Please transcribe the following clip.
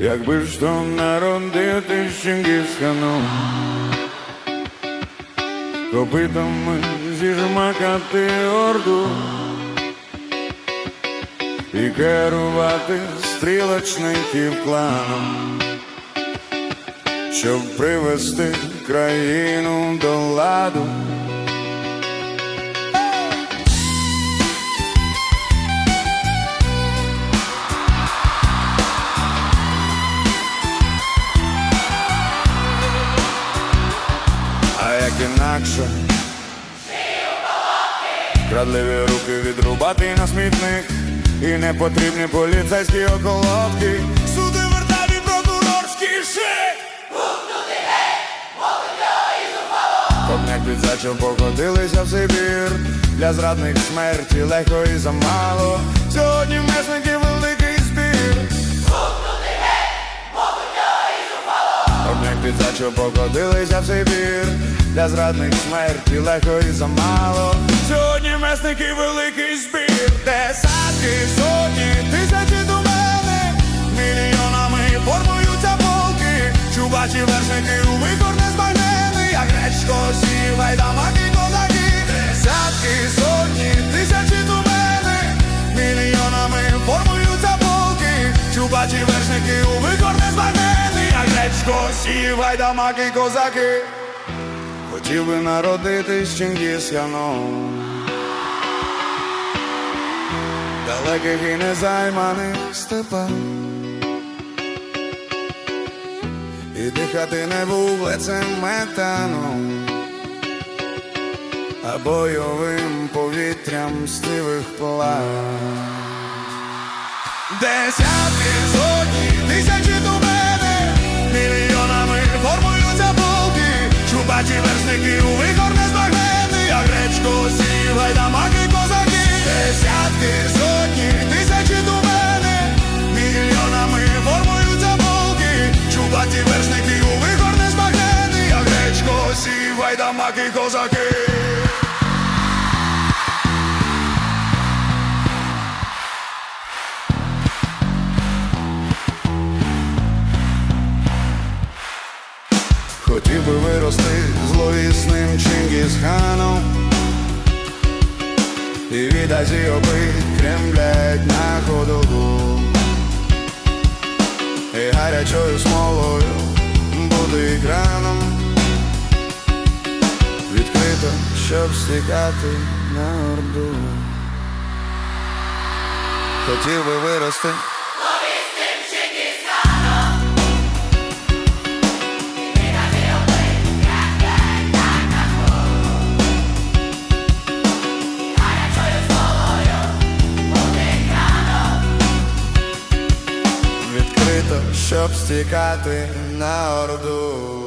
Якби ж то народити Чингісханом Копитами зіжмакати орду. І керувати стрілочників кланом. Щоб привести країну до ладу інакше. Крадливі руки відрубати на смітник. І непотрібні поліцейські околотки. Суди вертаві прокурорські шик. Копняк під зачем покотилися в Сибір. Для зрадних смерті легко і замало. Сьогодні месників великий збір. Копняк під зачем покотилися в Сибір Для зрадних смерті легко і замало. Сьогодні месники великий збір. Десятки, сотні, тисячі до мене Мільйонами формуються полки. Чубачі вершники у викор не збагнений Як гречко сівай, дамаки, козаки. Десятки, сотні, тисячі до мене Мільйонами формуються полки. Чубачі вершники у викор не збагнений Як гречко сівай, дамаки, козаки Хотів би народитись Чингісханом Далеких і незайманих степах. І дихати не вуглецем метаном А бойовим повітрям стивих плав Десятки, сотні, тисячі до мене Мільйонами формуються полки Чубачі вершники у вихор не збагнений Як гречко сівай, дамаки, козаки. Десятки, сотні, тисячі до мене Мільйонами формуються полки. Чубаті вершники у вихор не збагнений Як гречко сівай, дамаки, козаки Хотів би вирости зловісним Чингісханом. І від Азіопи кремлять на ходову. І гарячою смолою бути екраном Відкрито, щоб стікати на орду. Хотів би вирости щоб стікати на орду.